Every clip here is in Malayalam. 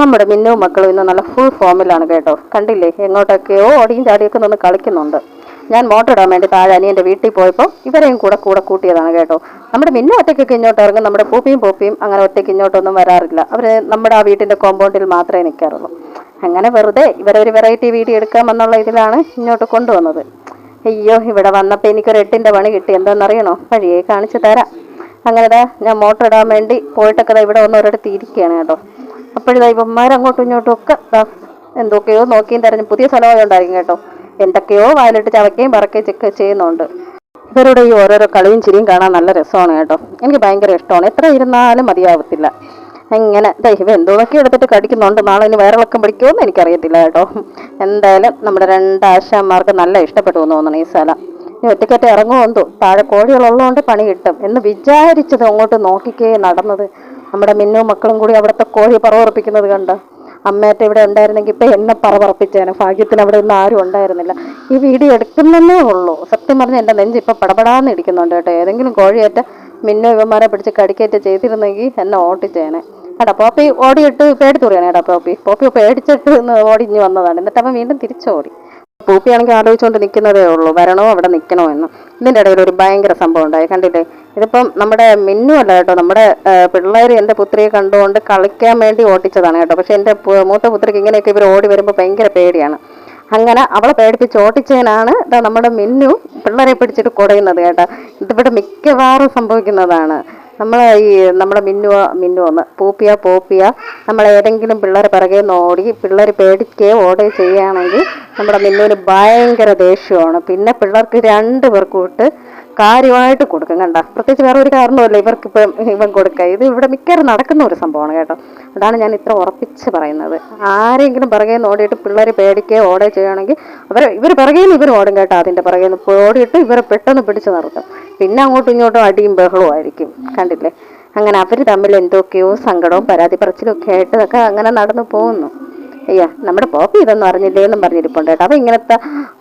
നമ്മുടെ മിന്നവും മക്കളും ഇന്ന് നല്ല ഫുൾ ഫോമിലാണ് കേട്ടോ. കണ്ടില്ലേ? എങ്ങോട്ടൊക്കെയോ ഓടിയും ചാടിയൊക്കെ നിന്ന് കളിക്കുന്നുണ്ട്. ഞാൻ മോട്ടർ ഇടാൻ വേണ്ടി താഴെ അനിയന്റെ വീട്ടിൽ പോയപ്പോൾ ഇവരെയും കൂടെ കൂടെ കൂട്ടിയതാണ് കേട്ടോ. നമ്മുടെ മിന്ന ഒറ്റയ്ക്കൊക്കെ ഇങ്ങോട്ട് ഇറങ്ങും നമ്മുടെ പൂപ്പിയും പൂപ്പിയും അങ്ങനെ ഒറ്റയ്ക്ക് ഇങ്ങോട്ടൊന്നും വരാറില്ല. അവർ നമ്മുടെ ആ വീട്ടിന്റെ കോമ്പൗണ്ടിൽ മാത്രമേ നിൽക്കാറുള്ളൂ അങ്ങനെ വെറുതെ ഇവരെ ഒരു വെറൈറ്റി വീഡിയോ എടുക്കാമെന്നുള്ള ഇതിലാണ് ഇങ്ങോട്ട് കൊണ്ടുവന്നത്. അയ്യോ ഇവിടെ വന്നപ്പോൾ എനിക്കൊരു എട്ടിന്റെ പണി കിട്ടി. എന്താണെന്നറിയണോ? വഴിയെ കാണിച്ചു തരാം. അങ്ങനെ ഞാൻ മോട്ടർ ഇടാൻ വേണ്ടി പോയിട്ടൊക്കെ ഇവിടെ ഒന്ന് ഒരിടത്ത് ഇരിക്കുകയാണ് കേട്ടോ. അപ്പോഴിതാ ദൈവന്മാർ അങ്ങോട്ടും ഇങ്ങോട്ടും ഒക്കെ എന്തൊക്കെയോ നോക്കിയും തെരഞ്ഞു പുതിയ സ്ഥലമായോണ്ടായിരിക്കും കേട്ടോ. എന്തൊക്കെയോ വായിലിട്ട് ചവയ്ക്കുകയും പറക്കുകയും ഒക്കെ ചെയ്യുന്നുണ്ട്. ഇവരുടെ ഈ ഓരോരോ കളിയും ചിരിയും കാണാൻ നല്ല രസമാണ് കേട്ടോ. എനിക്ക് ഭയങ്കര ഇഷ്ടമാണ്. എത്ര ഇരുന്നാലും മതിയാവത്തില്ല. ഇങ്ങനെ ദൈവം എന്തോന്നൊക്കെ എടുത്തിട്ട് കടിക്കുന്നുണ്ട്? നാളെ ഇനി വയറിളക്കം പിടിക്കുമെന്ന് എനിക്കറിയത്തില്ല കേട്ടോ. എന്തായാലും നമ്മുടെ രണ്ട് ആശാന്മാർക്ക് നല്ല ഇഷ്ടപ്പെട്ടു തോന്നുന്നു ഈ സ്ഥലം. ഇനി ഒറ്റക്കറ്റ ഇറങ്ങുമെന്തോ താഴെ കോഴികളുള്ളതുകൊണ്ട് പണി കിട്ടും. എന്ന് വിചാരിച്ചത് അങ്ങോട്ട് നോക്കിക്കേ നടന്നത്. നമ്മുടെ മിന്നും മക്കളും കൂടി അവിടുത്തെ കോഴി പറവറപ്പിക്കുന്നത് കണ്ട അമ്മേറ്റ ഇവിടെ ഉണ്ടായിരുന്നെങ്കിൽ ഇപ്പൊ എന്നെ പറവറപ്പിച്ചേനെ. ഭാഗ്യത്തിന് അവിടെ ഒന്നും ആരും ഉണ്ടായിരുന്നില്ല. ഈ വീഡിയോ എടുക്കുന്നതേ ഉള്ളൂ. സത്യം പറഞ്ഞാൽ എന്റെ നെഞ്ച് ഇപ്പൊ പടപടാന്ന് ഇരിക്കുന്നുണ്ട് കേട്ടോ. ഏതെങ്കിലും കോഴിയേറ്റ മിന്നു ഇവന്മാരെ പിടിച്ച് കടിക്കേറ്റ് ചെയ്തിരുന്നെങ്കിൽ എന്നെ ഓട്ടിച്ചേനെ. എടാ പോപ്പി ഓടിയിട്ട് പേടിത്തുറിയാണ് എടാ പോപ്പി പോപ്പി പേടിച്ചിട്ട് ഓടിഞ്ഞ് വന്നതാണ്. എന്നിട്ട് അവൻ വീണ്ടും തിരിച്ചോടി പൂപ്പിയാണെങ്കിൽ ആലോചിച്ചുകൊണ്ട് നിൽക്കുന്നതേ ഉള്ളൂ. വരണോ അവിടെ നിൽക്കണോ എന്ന്. ഇതിന്റെ ഇടയിൽ ഒരു ഭയങ്കര സംഭവം ഉണ്ടായി. കണ്ടില്ലേ? ഇതിപ്പം നമ്മുടെ മിന്നു അല്ല കേട്ടോ നമ്മുടെ പിള്ളേർ എന്റെ പുത്രിയെ കണ്ടുകൊണ്ട് കളിക്കാൻ വേണ്ടി ഓട്ടിച്ചതാണ് കേട്ടോ. പക്ഷെ എന്റെ മൂത്ത പുത്രിക്ക് ഇങ്ങനെയൊക്കെ ഇവർ ഓടി വരുമ്പോൾ ഭയങ്കര പേടിയാണ്. അങ്ങനെ അവളെ പേടിപ്പിച്ച് ഓട്ടിച്ചതിനാണ് ഇതാ നമ്മുടെ മിന്നു പിള്ളേരെ പിടിച്ചിട്ട് കുടയുന്നത് കേട്ടോ. ഇതിവിടെ മിക്കവാറും സംഭവിക്കുന്നതാണ്. നമ്മൾ ഈ നമ്മുടെ മിന്നുവ ഒന്ന് പൂപ്പിയ പോപ്പിയ നമ്മൾ ഏതെങ്കിലും പിള്ളേരെ പിറകെ ഓടി പിള്ളേർ പേടിക്കുകയോ ഓടുകയോ ചെയ്യുകയാണെങ്കിൽ നമ്മുടെ മിന്നുവിന് ഭയങ്കര ദേഷ്യമാണ്. പിന്നെ പിള്ളേർക്ക് രണ്ട് പേർക്കും വിട്ട് കാര്യമായിട്ട് കൊടുക്കും കണ്ട? പ്രത്യേകിച്ച് വേറെ ഒരു കാരണമല്ല ഇവർക്ക് ഇപ്പം ഇവൻ കൊടുക്കുക. ഇത് ഇവിടെ മിക്കവാറും നടക്കുന്ന ഒരു സംഭവമാണ് കേട്ടോ. അതാണ് ഞാൻ ഇത്ര ഉറപ്പിച്ച് പറയുന്നത്. ആരെങ്കിലും പിറകെ നിന്ന് ഓടിയിട്ട് പിള്ളേർ പേടിക്കുകയോ ഓടേ ചെയ്യുകയാണെങ്കിൽ അവർ ഇവർ പിറകെ നിന്ന് ഇവർ ഓടും കേട്ടോ അതിന്റെ പിറകെ നിന്ന്. ഓടിയിട്ട് ഇവരെ പെട്ടെന്ന് പിടിച്ച് നിർത്തും. പിന്നെ അങ്ങോട്ടും ഇങ്ങോട്ടും അടിയും ബഹളവും ആയിരിക്കും. കണ്ടില്ലേ? അങ്ങനെ അവർ തമ്മിൽ എന്തൊക്കെയോ സങ്കടവും പരാതി പറച്ചിലും ഒക്കെ ആയിട്ട് അങ്ങനെ നടന്നു പോകുന്നു. അയ്യാ നമ്മുടെ പോപ്പി ഇതൊന്നും അറിഞ്ഞില്ലേ എന്നും പറഞ്ഞിരിപ്പുണ്ട് കേട്ടോ. അവ ഇങ്ങനത്തെ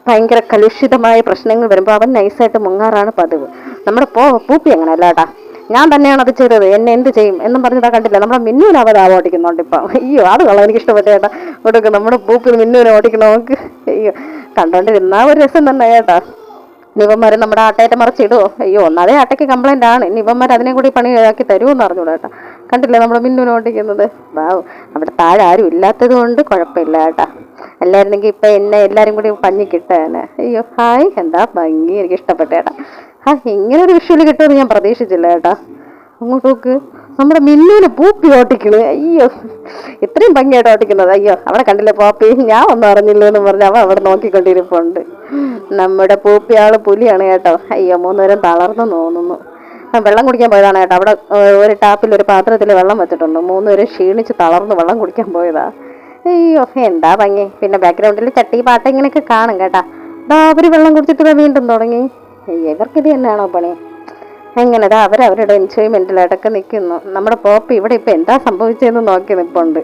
ഭയങ്കര കലുഷിതമായ പ്രശ്നങ്ങൾ വരുമ്പോൾ അവൻ നൈസായിട്ട് മുങ്ങാറാണ് പതിവ്. നമ്മുടെ പോ പൂപ്പി അങ്ങനെയല്ല കേട്ടാ. ഞാൻ തന്നെയാണ് അത് ചെയ്തത്. എന്നെ എന്ത് ചെയ്യും എന്നും പറഞ്ഞതാ കണ്ടില്ല. നമ്മുടെ മിന്നുവിനെ അവർ ഓടിക്കുന്നുണ്ട് ഇപ്പം. അയ്യോ അത് വളരെ എനിക്ക് ഇഷ്ടപ്പെട്ട ചേട്ടാ കൊടുക്കും നമ്മുടെ പൂപ്പി മിന്നുവിനെ ഓടിക്കണം? നമുക്ക് അയ്യോ കണ്ടോണ്ടിരുന്നാ ഒരു രസം തന്നെ ചേട്ടാ നിവന്മാരെ നമ്മുടെ ആട്ടയറ്റം മറച്ചിടുവോ? അയ്യോ ഒന്നാതെ ആട്ടയ്ക്ക് കംപ്ലൈന്റ് ആണ്. നിവന്മാർ അതിനെ കൂടി പണി പണിയാക്കി തരുമെന്ന് അറിഞ്ഞൂടാ കേട്ടാ. കണ്ടില്ലേ നമ്മൾ വാവ്. അവിടെ താഴെ ആരും ഇല്ലാത്തത് കൊണ്ട് കുഴപ്പമില്ല കേട്ടാ. അല്ലായിരുന്നെങ്കിൽ ഇപ്പൊ എന്നെ എല്ലാരും കൂടി പഞ്ഞി കിട്ടാനെ. അയ്യോ ഹായ്. എന്താ ഭംഗി? എനിക്ക് ഇഷ്ടപ്പെട്ട ചേട്ടാ ആ ഇങ്ങനെ ഒരു വിഷ്വൽ കിട്ടുമെന്ന് ഞാൻ പ്രതീക്ഷിച്ചില്ല ചേട്ടാ അങ്ങോട്ട് നോക്ക്. നമ്മുടെ മിന്നുവിനെ പൂപ്പി ഓട്ടിക്കണ്. അയ്യോ ഇത്രയും ഭംഗിയായിട്ട് ഓട്ടിക്കുന്നത്. അയ്യോ അവിടെ കണ്ടില്ലേ പോപ്പി? ഞാൻ ഒന്നും അറിഞ്ഞില്ല എന്ന് പറഞ്ഞ അവൻ അവിടെ നോക്കിക്കൊണ്ടിരിപ്പുണ്ട്. നമ്മുടെ പൂപ്പി ആൾ പുലിയാണ് കേട്ടോ. അയ്യോ മൂന്നുപേരും തളർന്നു തോന്നുന്നു. വെള്ളം കുടിക്കാൻ പോയതാണ് കേട്ടോ. അവിടെ ഒരു ടാപ്പിൽ ഒരു പാത്രത്തിൽ വെള്ളം വെച്ചിട്ടുണ്ട്. മൂന്ന് മൂന്നുപേരും ക്ഷീണിച്ച് തളർന്ന് വെള്ളം കുടിക്കാൻ പോയതാ. അയ്യോ എന്താ ഭംഗി. പിന്നെ ബാക്ക്ഗ്രൗണ്ടിൽ ചട്ടി പാട്ട് ഇങ്ങനെയൊക്കെ കാണും കേട്ടാ. അതാ അവർ വെള്ളം കുടിച്ചിട്ട് വീണ്ടും തുടങ്ങി. ഇവർക്കിത് തന്നെയാണോ പണി? എങ്ങനെ അതാ അവർ അവരുടെ എൻജോയ്മെന്റിൽ ഇടയ്ക്ക് നിൽക്കുന്നു. നമ്മുടെ പോപ്പ് ഇവിടെ ഇപ്പൊ എന്താ സംഭവിച്ചതെന്ന് നോക്കി നിൽപ്പുണ്ട്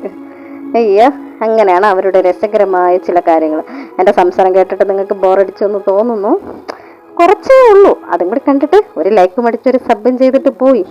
അയ്യോ അങ്ങനെയാണ് അവരുടെ രസകരമായ ചില കാര്യങ്ങൾ. എന്റെ സംസാരം കേട്ടിട്ട് നിങ്ങൾക്ക് ബോറടിച്ചെന്ന് തോന്നുന്നു. കുറച്ചേ ഉള്ളൂ. അതും കൂടി കണ്ടിട്ട് ഒരു ലൈക്കും അടിച്ചൊരു സബും ചെയ്തിട്ട് പോയി.